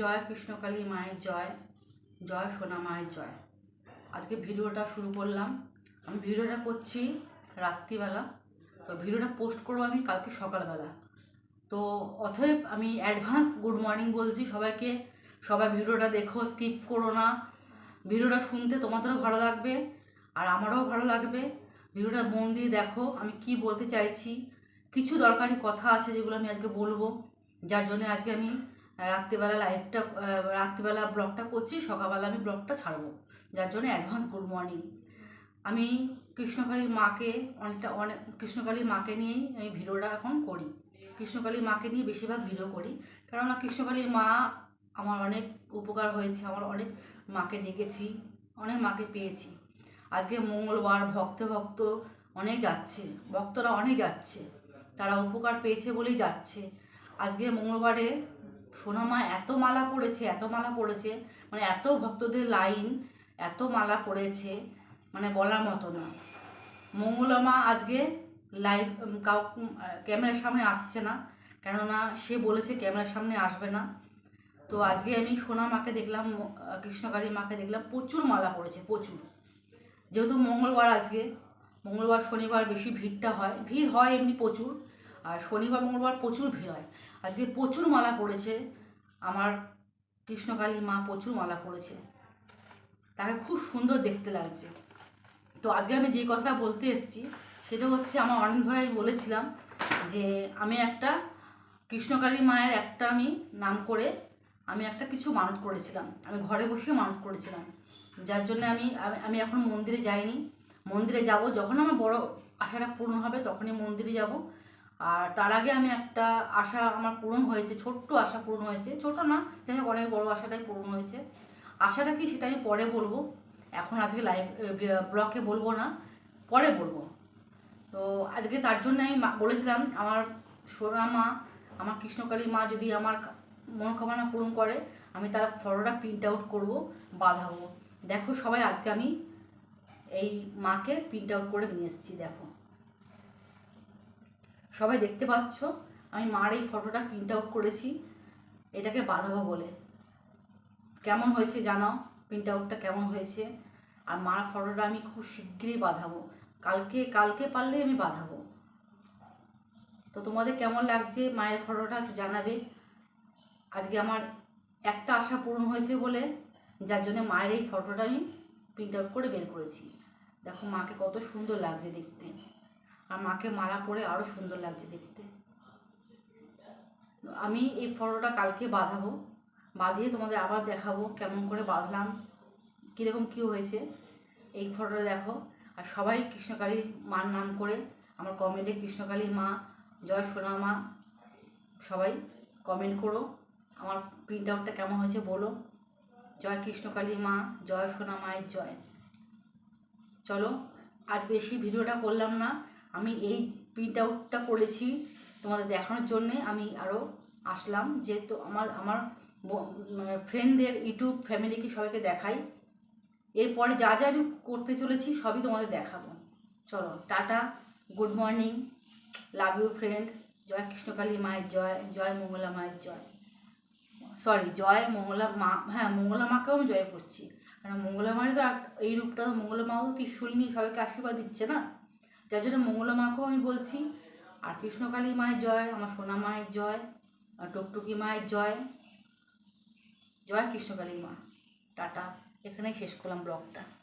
জয় কৃষ্ণকালী মায়ের জয় জয় সোনা মায়ের জয়। আজকে ভিডিওটা শুরু করলাম। আমি ভিডিওটা করছি রাত্রিবেলা। তো ভিডিওটা পোস্ট করব আমি কালকে সকালবেলা। তো অতএব আমি অ্যাডভান্স গুড মর্নিং বলছি, সবাইকে, সবাই ভিডিওটা দেখো স্কিপ করো না। ভিডিওটা শুনতে তোমাদেরও ভালো লাগবে, আর আমারও ভালো লাগবে। ভিডিওটা মন দিয়ে দেখো, আমি কি বলতে চাইছি। কিছু দরকারি কথা আছে যেগুলো আমি আজকে বলব, যার জন্য আজকে আমি রাত্রিবেলা লাইভটা রাত্রিবেলা ব্লগটা করছি, সকালবেলা আমি ব্লগটা ছাড়বো। যার জন্য অ্যাডভান্স গুড মর্নিং আমি কৃষ্ণকালীর মাকে অনেকটা, অনেক কৃষ্ণকালীর মাকে নিয়েই আমি ভিডিওটা এখন করি। কৃষ্ণকালীর মাকে নিয়ে বেশিরভাগ ভিডিও করি। কেননা কৃষ্ণকালীর মা আমার অনেক উপকার হয়েছে, আমার অনেক মাকে ডেকেছি, অনেক মাকে পেয়েছি। আজকে মঙ্গলবার, ভক্ত ভক্ত অনেক যাচ্ছে, ভক্তরা অনেক যাচ্ছে। তারা উপকার পেয়েছে বলেই যাচ্ছে। আজকে মঙ্গলবারে সোনামা এত মালা পড়েছে, এত মালা পড়েছে মানে এত ভক্তদের লাইন, এত মালা পড়েছে মানে বলার মতো না। মঙ্গলমা আজকে লাইভ কাউ ক্যামেরার সামনে আসছে না, কেননা সে বলেছে ক্যামেরার সামনে আসবে না। তো আজকে আমি সোনা মাকে দেখলাম কৃষ্ণকালী মাকে দেখলাম, প্রচুর মালা পড়েছে, প্রচুর। যেহেতু মঙ্গলবার আজকে, মঙ্গলবার শনিবার বেশি ভিড়টা হয়, ভিড় হয় এমনি প্রচুর আর শনিবার মঙ্গলবার প্রচুর ভিড় হয়। আজকে প্রচুর মালা পড়েছে। আমার কৃষ্ণকালী মা প্রচুর মালা পড়েছে। তাকে খুব সুন্দর দেখতে লাগছে। তো আজকে আমি যে কথাটা বলতে এসেছি, সেটা হচ্ছে আমার অনেক ধরে আমি বলেছিলাম যে আমি একটা কৃষ্ণকালী মায়ের একটা আমি নাম করে আমি একটা কিছু মানত করেছিলাম। আমি ঘরে বসে মানত করেছিলাম। যার জন্য আমি, আমি- আমি এখন মন্দিরে যাইনি। মন্দিরে যাব, যখন আমার বড় আশাটা পূর্ণ হবে, তখনই মন্দিরে যাব। আর তার আগে আমি একটা আশা আমার পূরণ হয়েছে, ছোট্ট আশা পূরণ হয়েছে। ছোট না, যাই হোক, অনেক বড় আশাটাই পূরণ হয়েছে। আশাটা কি সেটা আমি পরে বলব। এখন আজকে লাইভ ব্লগে বলব না, পরে বলব। তো আজকে তার জন্য আমি বলেছিলাম, আমার সোনা মা, আমার কৃষ্ণকালী মা যদি আমার মনোকামনা পূরণ করে, আমি তার ফটোটা প্রিন্ট আউট করব, বাঁধাবো। দেখো সবাই, আজকে আমি এই মাকে প্রিন্ট আউট করে নিয়ে এসেছি, দেখো। সবাই দেখতে পাচ্ছ, আমি মার এই ফটোটা প্রিন্ট আউট করেছি, এটাকে বাঁধাবো বলে। কেমন হয়েছে জানাও প্রিন্ট আউটটা কেমন হয়েছে? আর মার ফটোটা আমি খুব শিগগিরই বাঁধাবো। কালকে কালকে পারলে আমি বাঁধাবো। তো তোমাদের কেমন লাগছে মায়ের ফটোটা একটু জানাবে। আজকে আমার একটা আশা পূরণ হয়েছে বলে, যার জন্য মায়ের এই ফটোটা আমি প্রিন্ট আউট করে বের করেছি। দেখো মাকে কত সুন্দর লাগছে দেখতে। আর মাকে মালা পরে আরও সুন্দর লাগছে দেখতে। আমি এই ফটোটা কালকে বাঁধাবো। বাঁধিয়ে তোমাদের আবার দেখাবো কেমন করে বাঁধলাম, কীরকম কী হয়েছে। এই ফটোটা দেখো। আর সবাই কৃষ্ণকালী মার নাম করে, আমার কমেন্টে কৃষ্ণকালী মা, জয় সোনা মা, সবাই কমেন্ট করো। আমার প্রিন্ট আউটটা কেমন হয়েছে বলো। জয় কৃষ্ণকালী মা, জয় সোনা মায়ের জয়। চলো, আজ বেশি ভিডিওটা করলাম না। আমি এই প্রিন্ট আউটটা করেছি তোমাদের দেখানোর জন্যে। আমি আরও আসলাম যেহেতু আমার আমার ফ্রেন্ডদের ইউটিউব ফ্যামিলিকে সবাইকে দেখাই। এরপরে যা যা আমি করতে চলেছি সবই তোমাদের দেখাবো। চলো, tata good morning love you friend জয় কৃষ্ণকালী মায়ের জয় জয় মঙ্গলা মায়ের জয়। সরি জয় মঙ্গলা মা হ্যাঁ মঙ্গলা মাকেও আমি জয় করছি। কারণ মঙ্গলা মায়ের তো এই রূপটা তো মঙ্গলা মাও ত্রিশুল নিয়ে সবাইকে আশীর্বাদ দিচ্ছে না? যার জন্য মঙ্গলা মাকেও আমি বলছি, আর কৃষ্ণকালী মায়ের জয়, আমার সোনা মায়ের জয়, আর টুকটুকি মায়ের জয় জয় কৃষ্ণকালী মা। টাটা। এখানেই শেষ করলাম ব্লগটা।